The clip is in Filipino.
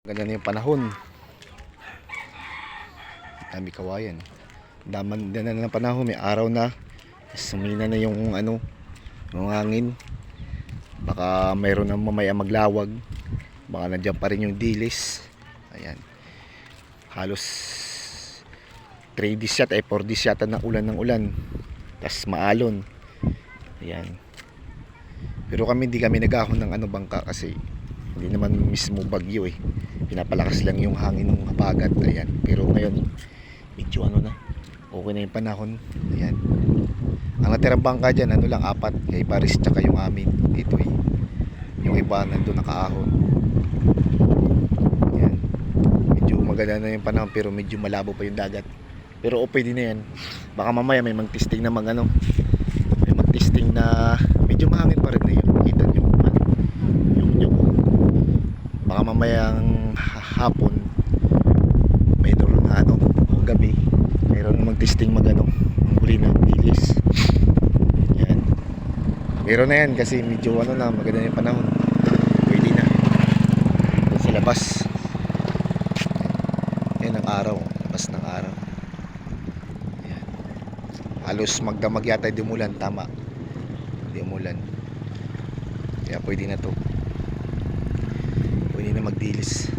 Ganda na yung panahon. Dami kawayan. Daman din na ng panahon, may araw na. Sumina na yung ano, yung hangin. Baka mayroon na mamaya maglawag. Baka nandiyan pa rin yung dilis. Ayan. Halos 3 days yata, eh 4 days yata ng ulan ng ulan. Tapos maalon. Ayan. Pero kami hindi kami nagahon ng ano bangka kasi hindi naman mismo bagyo eh. Pinapalakas lang yung hangin ng habagat. Ayan. Pero ngayon, medyo ano na. Okay na yung panahon. Ayan. Ang natirang bangka dyan, ano lang, apat. Kay Paris tsaka yung amin. Dito eh. Yung iba nandun nakaahon. Ayan. Medyo maganda na yung panahon pero medyo malabo pa yung dagat. Pero okay din na yan. Baka mamaya may magtisting na mag ano. May magtisting na medyo mahangin pa rin na yun. Kita nyo. Ano, yung nyo. Baka mamayang ha- hapon mayroon na ano o gabi mayroon magtisting mag ano huli ng dilis yan. Meron na yan kasi medyo ano na maganda yung panahon. Pwede na. Yan sa labas. Yan ang araw labas ng araw. Yan. Halos magdamag yata yung umulan tama. Hindi umulan. Kaya pwede na to magdilis